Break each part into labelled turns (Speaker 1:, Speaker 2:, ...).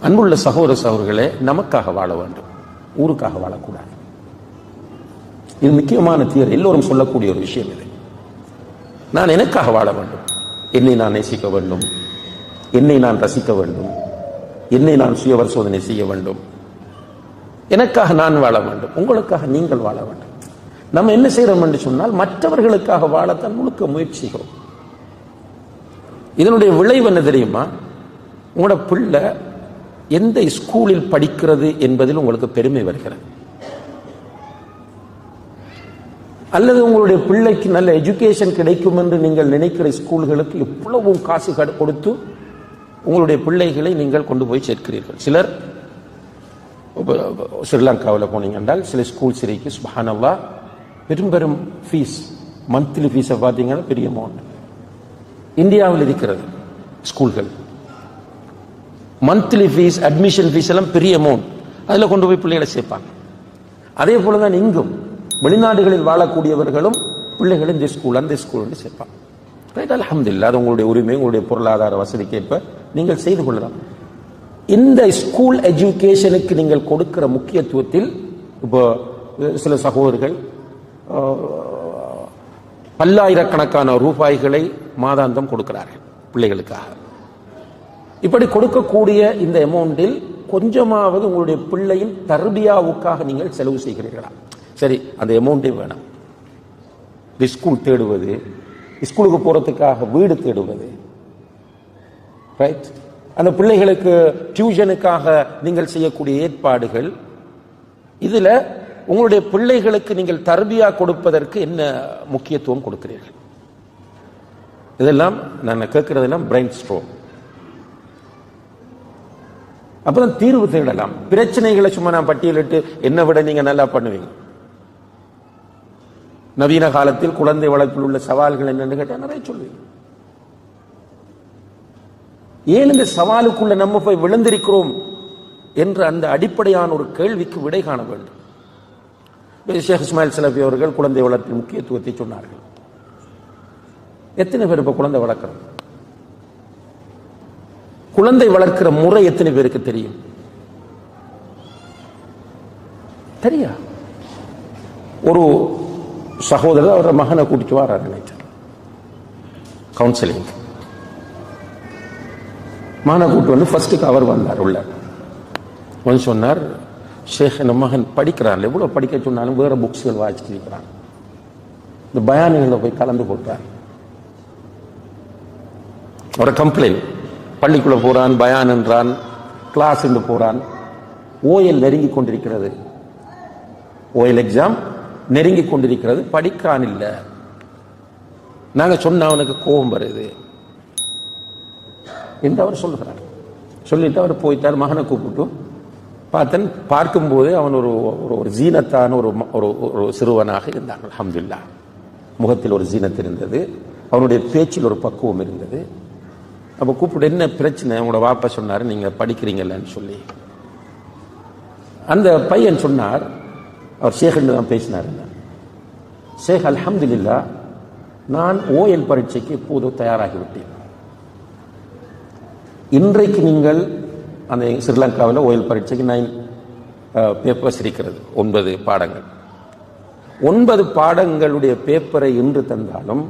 Speaker 1: அன்புள்ள சகோதர சகோதரர்களே நமக்காக வாழ வேண்டும். ஊருக்காக வாழக்கூடாது. இது முக்கியமான தீர் எல்லோரும் சொல்லக்கூடிய ஒரு விஷயம் இது. நான் எனக்காக வாழ வேண்டும். என்னை நான் நேசிக்க வேண்டும். என்னை நான் ரசிக்க வேண்டும். என்னை நான் சுய பரிசோதனை செய்ய வேண்டும். எனக்காக நான் வாழ வேண்டும். உங்களுக்காக நீங்கள் வாழ வேண்டும். நம்ம என்ன செய்யறோம் என்று சொன்னால் மற்றவர்களுக்காக வாழத்தான் முழுக்க முயற்சிகிறோம் இதனுடைய விளைவு என்ன தெரியுமா? உங்களோட பிள்ளை எந்த ஸ்கூலில் படிக்கிறது என்பதில் உங்களுக்கு பெருமை வருகிறது. அல்லது உங்களுடைய பிள்ளைக்கு நல்ல எஜுகேஷன் கிடைக்கும் என்று நீங்கள் நினைக்கிற ஸ்கூல்களுக்கு எவ்வளவும் காசு கொடுத்து உங்களுடைய பிள்ளைகளை நீங்கள் கொண்டு போய் சேர்க்கிறீர்கள். சிலர் ஸ்ரீலங்காவில் போனீங்க என்றால் சில ஸ்கூல்ஸ் இருக்கு சுபஹானல்லா பெரும் பெரும் ஃபீஸ் மந்த்லி ஃபீஸை பார்த்தீங்கன்னா பெரிய அமௌண்ட் இந்தியாவில் இருக்கிறது ஸ்கூல்கள். மந்த்லி ஃபீஸ் அட்மிஷன் ஃபீஸ் எல்லாம் பெரிய அமௌண்ட் அதில் கொண்டு போய் பிள்ளைகளை சேர்ப்பாங்க. அதே போல தான் இங்கும். வெளிநாடுகளில் வாழக்கூடியவர்களும் பிள்ளைகளை இந்த ஸ்கூல் அந்த ஸ்கூல் சேர்ப்பாங்க. ரைட் அல்ஹம்துலில்லாஹ். அது உங்களுடைய உரிமை உங்களுடைய பொருளாதார வசதிக்கேற்ப நீங்கள் செய்து கொள்ளலாம். இந்த ஸ்கூல் எஜுகேஷனுக்கு நீங்கள் கொடுக்கிற முக்கியத்துவத்தில் இப்போ சில சகோதரர்கள் பல்லாயிரக்கணக்கான ரூபாய்களை மாதாந்தம் கொடுக்கிறார்கள் பிள்ளைகளுக்காக. இப்படி கொடுக்கக்கூடிய இந்த அமௌண்டில் கொஞ்சமாவது உங்களுடைய பிள்ளையின் தர்பியாவுக்காக நீங்கள் செலவு செய்கிறீர்களா? சரி அந்த அமௌண்டே வேணாம். ஸ்கூல் தேடுவது ஸ்கூலுக்கு போறதுக்காக வீடு தேடுவது. ரைட் அந்த பிள்ளைகளுக்கு டியூஷனுக்காக நீங்கள் செய்யக்கூடிய ஏற்பாடுகள் இதுல உங்களுடைய பிள்ளைகளுக்கு நீங்கள் தர்பியா கொடுப்பதற்கு என்ன முக்கியத்துவம் கொடுக்கிறீர்கள்? இதெல்லாம் நான் கேட்கறதெல்லாம் பிரைன் ஸ்ட்ரோம் அப்பதான் தீர்வு தேடலாம். பிரச்சனைகளை சும்மா நான் பட்டியலிட்டு என்ன விட நீங்க நல்லா பண்ணுவீங்க. நவீன காலத்தில் குழந்தை வளர்ப்பில் உள்ள சவால்கள் என்னன்னு கேட்டா நிறைய சொல்லுவீங்க. ஏன் இந்த சவாலுக்குள்ள நம்ம போய் விழுந்திருக்கிறோம் என்ற அந்த அடிப்படையான ஒரு கேள்விக்கு விடை காண வேண்டும். ஷேக் இஸ்மாயில் சலபி அவர்கள் குழந்தை வளர்ப்பின் முக்கியத்துவத்தை சொன்னார்கள். எத்தனை பேர் இப்ப குழந்தை வளர்க்கிறோம் குழந்தை வளர்க்கிற முறை எத்தனை பேருக்கு தெரியும்? தெரியா? ஒரு சகோதரர் அவரோட மகனை கூட்டிட்டு வரார் நினைச்சார் கவுன்சிலிங் மகனை கூட்டு வந்து ஃபர்ஸ்ட்டுக்கு அவர் வந்தார் உள்ள. வந்து சொன்னார் ஷேக் நம்ம மகன் படிக்கிறான் எவ்வளவு படிக்க சொன்னாலும் வேற புக்ஸ்கள் வாசிட்டு இருக்கிறான். இந்த பயானங்களில் போய் கலந்து கொள்றார். ஒரு கம்ப்ளைண்ட் பள்ளிக்குள்ளே போகிறான் பயான் என்றான் கிளாஸ் என்று போகிறான் ஓஎல் நெருங்கி கொண்டிருக்கிறது. ஓஎல் எக்ஸாம் நெருங்கி கொண்டிருக்கிறது. படிக்கான் இல்லை. நாங்கள் சொன்ன அவனுக்கு கோபம் வருது. என்று அவர் சொல்லுகிறார் சொல்லிட்டு அவர் போயிட்டார் மகனை கூப்பிட்டு. பார்த்தன் பார்க்கும்போது அவன் ஒரு ஒரு ஒரு ஜீனத்தான ஒரு ஒரு ஒரு சிறுவனாக இருந்தான். அல்ஹம்துலில்லாஹ். முகத்தில் ஒரு ஜீனத் இருந்தது. அவனுடைய பேச்சில் ஒரு பக்குவம் இருந்தது. அப்போ கூப்பிட்டு என்ன பிரச்சனை? உங்களோட வாப்பா சொன்னார் நீங்கள் படிக்கிறீங்கல்லன்னு சொல்லி. அந்த பையன் சொன்னார் அவர் ஷேக்னு தான் பேசினார் ஷேக் அல்ஹம்துல்லா நான் ஓஎல் பரீட்சைக்கு இப்போது தயாராகிவிட்டேன். இன்றைக்கு நீங்கள் அந்த ஸ்ரீலங்காவில் ஓஎல் பரீட்சைக்கு நைன் பேப்பர்ஸ் இருக்கிறது ஒன்பது பாடங்கள். ஒன்பது பாடங்களுடைய பேப்பரை இன்று தந்தாலும்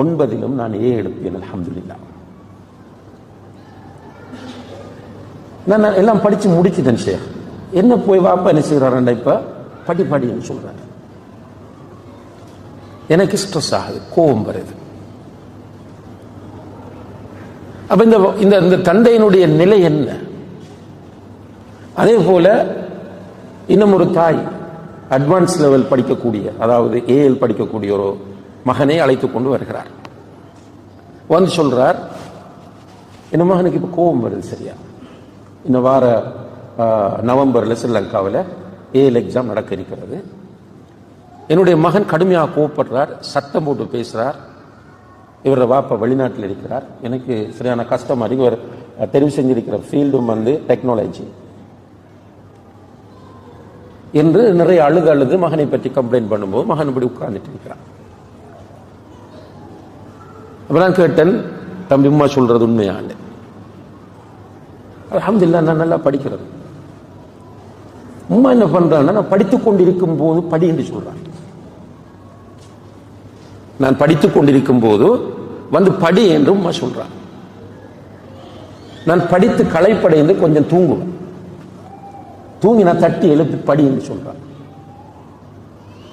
Speaker 1: ஒன்பதிலும் நான் ஏ எடுப்பேன் அலமதுல்லா நான் எல்லாம் படிச்சு முடிச்சுட்டேன் ஷேக். என்ன போய் வாப்பா என்ன செய்கிறாரண்டா இப்போ? படி படின்னு சொல்றாரு. எனக்கு ஸ்ட்ரெஸ் ஆகுது கோபம் வருது. அப்ப இந்த இந்த இந்த தந்தையினுடைய நிலை என்ன? அதே போல இன்னும் ஒரு தாய் அட்வான்ஸ் லெவல் படிக்கக்கூடிய அதாவது ஏஎல் படிக்கக்கூடிய ஒரு மகனை அழைத்து கொண்டு வருகிறார். வந்து சொல்றார் என்ன மகனுக்கு இப்ப கோபம் வருது சரியா? இந்த வார நவம்பரில் ஸ்ரீலங்காவில் ஏஎல் எக்ஸாம் நடக்க இருக்கிறது என்னுடைய மகன் கடுமையாக கோவப்படுறார் சத்தம் போட்டு பேசுகிறார் இவரோட வாப்பா வெளிநாட்டில் இருக்கிறார். எனக்கு சரியான கஷ்டமா இருக்கு. இவர் தெரிவு செஞ்சிருக்கிற ஃபீல்டும் வந்து டெக்னாலஜி என்று நிறைய அழுது அழுது மகனை பற்றி கம்ப்ளைண்ட் பண்ணும்போது மகன் இப்படி உட்கார்ந்துட்டு இருக்கிறான் அப்ப நான் கேட்டேன் தம்பி உமா சொல்றது உண்மையாண்டு அல்ஹம்துலில்லாஹ் நான் நல்லா படிக்கிறது. உம்மா என்ன பண்றான்னா நான் படித்துக் கொண்டிருக்கும் போது படி என்று சொல்றான் நான் படித்துக் கொண்டிருக்கும் போது வந்து படி என்று உம்மா சொல்றான் நான் படித்து களைப்படைந்து கொஞ்சம் தூங்குவேன். தூங்கி நான் தட்டி எழுப்பி படி என்று சொல்றான்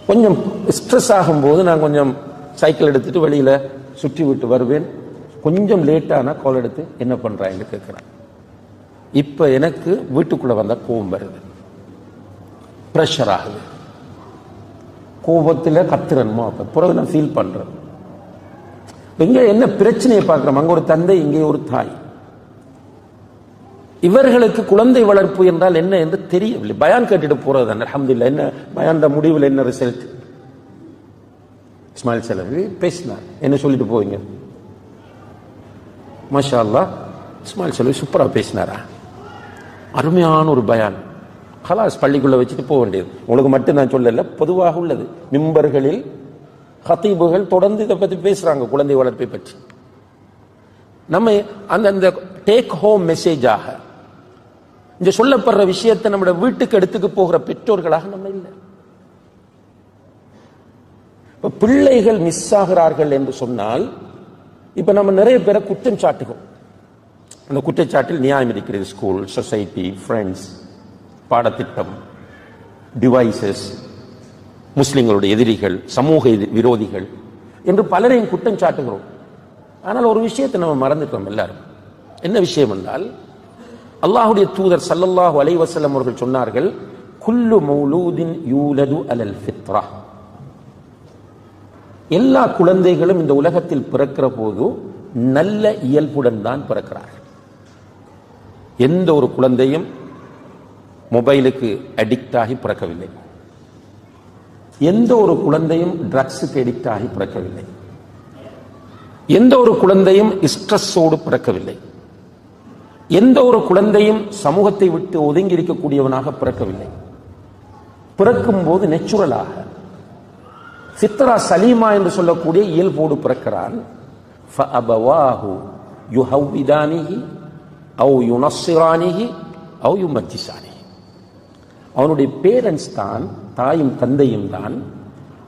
Speaker 1: கொஞ்சம் ஸ்ட்ரெஸ் ஆகும்போது நான் கொஞ்சம் சைக்கிள் எடுத்துட்டு வெளியில சுற்றி விட்டு வருவேன். கொஞ்சம் லேட்டான கால் எடுத்து என்ன பண்றான்னு கேட்கிறேன் இப்ப எனக்கு வீட்டுக்குள்ள வந்தால் கோபம் வருது. ப்ரெஷர் ஆகுது. கோபத்தில் கத்துறணுமோ அப்ப? பிறகு நான் ஃபீல் பண்றேன். இங்க என்ன பிரச்சனையை பார்க்கிறோம்? அங்க ஒரு தந்தை இங்கே ஒரு தாய். இவர்களுக்கு குழந்தை வளர்ப்பு என்றால் என்ன என்று தெரியவில்லை. பயான் கேட்டுட்டு போறது தான் அல்ஹம்துலில்லாஹ் என்ன? பயான் முடிவில் என்ன ரிசல்ட் இஸ்மாயில் செலவி பேசினார். என்ன சொல்லிட்டு போவீங்க? மாஷா அல்லாஹ் இஸ்மாயில் செலவி சூப்பரா பேசினாரா? அருமையான ஒரு பயான். ஹலாஸ் பள்ளிக்குள்ள வச்சுட்டு போக வேண்டியது. உங்களுக்கு மட்டும் நான் சொல்லல பொதுவாக உள்ளது. மிம்பர்களில் ஹத்தீபுகள் தொடர்ந்து இதை பத்தி பேசுறாங்க குழந்தை வளர்ப்பை பற்றி. நம்ம அந்த அந்த டேக் ஹோம் மெசேஜாக இங்கே சொல்லப்படுற விஷயத்தை நம்மளோட வீட்டுக்கு எடுத்துக்கு போகிற பெற்றோர்களாக நம்ம இல்லை. இப்ப பிள்ளைகள் மிஸ் ஆகிறார்கள் என்று சொன்னால் இப்ப நம்ம நிறைய பேரை குற்றம் சாட்டுகிறோம். அந்த குற்றச்சாட்டில் நியாயம் இருக்கிறது. ஸ்கூல் சொசைட்டி ஃப்ரெண்ட்ஸ் பாடத்திட்டம் டிவைசஸ் முஸ்லிம்களுடைய எதிரிகள் சமூக விரோதிகள் என்று பலரையும் குற்றம் சாட்டுகிறோம். ஆனால் ஒரு விஷயத்தை நம்ம மறந்துட்டோம் எல்லாரும். என்ன விஷயம் என்றால் அல்லாஹுடைய தூதர் சல்லல்லாஹு அலைவசல்லம் அவர்கள் சொன்னார்கள் குல்லு மௌலூதின் யூலது அலல் ஃபித்ரா. எல்லா குழந்தைகளும் இந்த உலகத்தில் பிறக்கிற போது நல்ல இயல்புடன் தான் பிறக்கிறார்கள். எந்த ஒரு குழந்தையும் மொபைலுக்கு அடிக்ட் ஆகி பிறக்கவில்லை. எந்த ஒரு குழந்தையும் ட்ரக்ஸுக்கு அடிக்ட் ஆகி பிறக்கவில்லை. எந்த ஒரு குழந்தையும் ஸ்ட்ரெஸ்ஸோடு பிறக்கவில்லை. எந்த ஒரு குழந்தையும் சமூகத்தை விட்டு ஒதுங்கி இருக்கக்கூடியவனாக பிறக்கவில்லை. பிறக்கும் போது நெச்சுரலாக சித்ரா சலீமா என்று சொல்லக்கூடிய இயல்போடு பிறக்கிறான். அவ் யுனஸ்ரானிகி அவ் யுமத்திசானிகி அவனுடைய பேரண்ட்ஸ் தான் தாயும் தந்தையும் தான்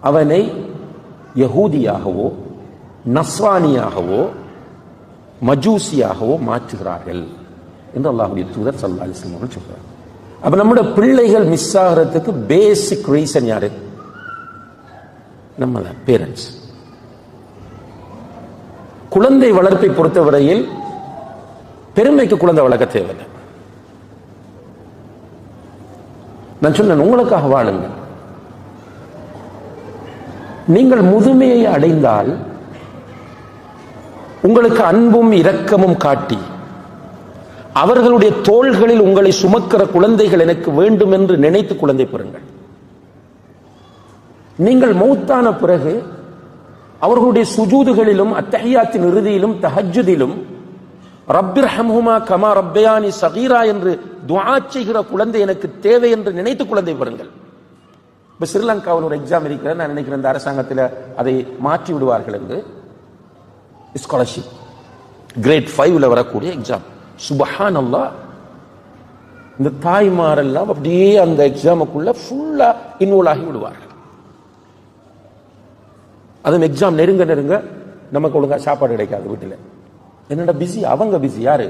Speaker 1: அவனை யகூதியாகவோ நஸ்வானியாகவோ மஜூசியாகவோ மாற்றுகிறார்கள் என்று அல்லாஹுடைய தூதர் சல்லா அலிஸ்லாம் அவர்கள் சொல்கிறார் அப்போ நம்முடைய பிள்ளைகள் மிஸ் ஆகிறதுக்கு பேசிக் ரீசன் யாரு? நம்ம பேரண்ட்ஸ் குழந்தை வளர்ப்பை பொறுத்தவரையில் பெருமைக்கு குழந்தை வளர்க்க தேவையில்லை. நான் சொன்னேன் உங்களுக்காக வாழுங்க நீங்கள் முதுமையை அடைந்தால் உங்களுக்கு அன்பும் இரக்கமும் காட்டி அவர்களுடைய தோள்களில் உங்களை சுமக்கிற குழந்தைகள் எனக்கு வேண்டும் என்று நினைத்து குழந்தை பெறுங்கள். நீங்கள் மௌத்தான பிறகு அவர்களுடைய சுஜூதுகளிலும் அத்தகையாத்தின் இறுதியிலும் தஹஜுதிலும் ரப்பிர் ஹம்ஹுமா கமா ரப்பயானி சகீரா என்று துவா செய்கிற குழந்தை எனக்கு தேவை என்று நினைத்து குழந்தை பெறுங்கள் இப்ப ஸ்ரீலங்காவில் ஒரு எக்ஸாம் இருக்கிற நான் நினைக்கிறேன் இந்த அரசாங்கத்தில் அதை மாற்றி விடுவார்கள் என்று. ஸ்காலர்ஷிப் கிரேட் ஃபைவ்ல வரக்கூடிய எக்ஸாம் சுபஹான் இந்த தாய்மாரெல்லாம் அப்படியே அந்த எக்ஸாமுக்குள்ள ஃபுல்லா இன்வால்வ் ஆகி விடுவார்கள். அதுவும் எக்ஸாம் நெருங்க நெருங்க நமக்கு ஒழுங்கா சாப்பாடு கிடைக்காது வீட்டில். என்னடா பிஸி அவங்க பிஸி யாரு?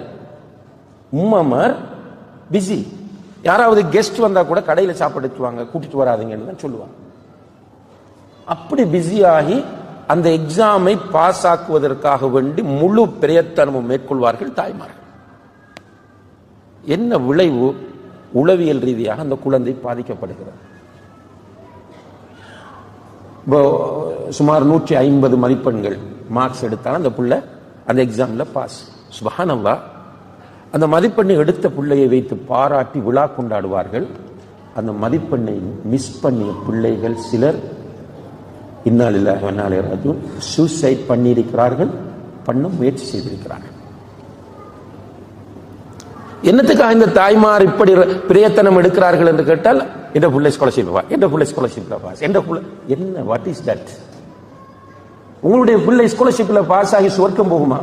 Speaker 1: உம்மர் பிஸி யாராவது கெஸ்ட் வந்தா கூட கடையில் சாப்பாடு கூட்டிட்டு வராதுங்கன்னு தான் சொல்லுவாங்க. அப்படி பிஸியாகி அந்த எக்ஸாமை பாஸ் ஆக்குவதற்காக வேண்டி முழு பிரயத்தனமும் மேற்கொள்வார்கள் தாய்மார்கள். என்ன விளைவு? உளவியல் ரீதியாக அந்த குழந்தை பாதிக்கப்படுகிறது. இப்போ சுமார் நூற்றி ஐம்பது மதிப்பெண்கள் மார்க்ஸ் எடுத்தால் அந்த பிள்ளை அந்த எக்ஸாம்ல பாஸ் சுபஹானல்லா அந்த மதிப்பெண்ணை எடுத்த பிள்ளையை வைத்து பாராட்டி விழா கொண்டாடுவார்கள். அந்த மதிப்பெண்ணை மிஸ் பண்ணிய பிள்ளைகள் சிலர் இன்னாலில்லாஹ் சூசைட் பண்ணியிருக்கிறார்கள். பண்ண முயற்சி செய்திருக்கிறார்கள். என்னத்துக்காக இந்த தாய்மார் இப்படி பிரயத்தனம் எடுக்கிறார்கள் என்று கேட்டால் என்ற பிள்ளை ஸ்காலர்ஷிப் வா என்ற பிள்ளை ஸ்காலர்ஷிப் பாஸ். என்ன வாட் இஸ் தட் உங்களுடைய பிள்ளை ஸ்காலர்ஷிப்ல பாஸ் ஆகி சுவர்க்கம் போகுமா?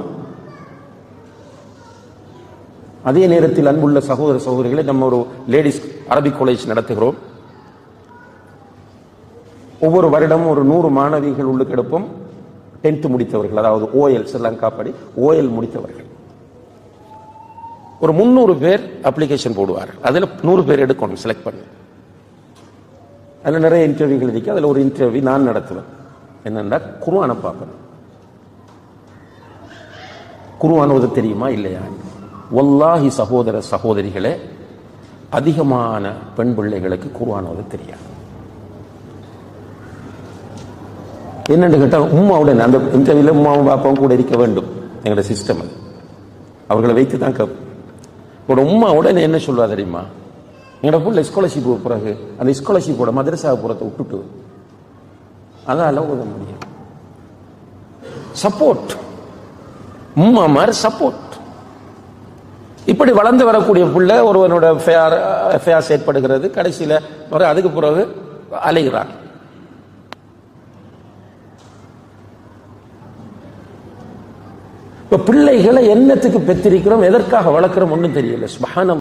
Speaker 1: அதே நேரத்தில் அன்புள்ள சகோதர சகோதரிகளை நம்ம ஒரு லேடிஸ் அரபிக் காலேஜ் நடத்துகிறோம். ஒவ்வொரு வருடமும் ஒரு நூறு மாணவிகள் உள்ளுக்கு எடுப்போம். டென்த் முடித்தவர்கள் அதாவது ஓஎல் ஸ்ரீலங்கா படி ஓஎல் முடித்தவர்கள். ஒரு முந்நூறு பேர் அப்ளிகேஷன் போடுவார் அதில் நூறு பேர் எடுக்கணும் செலக்ட் பண்ணி. அதில் நிறைய இன்டர்வியூ எழுதிக்க அதில் ஒரு இன்டர்வியூ நான் நடத்துவேன். என்னன்னா குருவானை பார்க்கணும். குருவான் ஓத தெரியுமா? இல்லையா? ஒல்லாஹி சகோதர சகோதரிகளே அதிகமான பெண் பிள்ளைகளுக்கு குருவான் ஓத தெரியாது. என்னென்னு கேட்டால் உம்மாவுடன் அந்த இன்டர்வியூல உமாவும் பாப்பாவும் கூட இருக்க வேண்டும். எங்களோட சிஸ்டம் அது. அவர்களை வைத்து தான் கேட்போம் உங்களோட உம்மா உடனே என்ன சொல்லுவா தெரியுமா? எங்களோட பிள்ளை ஸ்காலர்ஷிப் பிறகு அந்த ஸ்காலர்ஷிப்போட மதரசா புறத்தை விட்டுட்டு அதால ஓத முடியும் சப்போர்ட் உம்மா மாதிரி சப்போர்ட் இப்படி வளர்ந்து வரக்கூடிய பிள்ளை ஒருவனோட அஃபேர்ஸ் ஏற்படுகிறது கடைசியில் ஒரு அதுக்கு பிறகு அலைகிறான். இப்ப பிள்ளைகளை என்னத்துக்கு பெற்றிருக்கிறோம்? எதற்காக வளர்க்கிறோம்? ஒன்றும் தெரியல. சுபஹானம்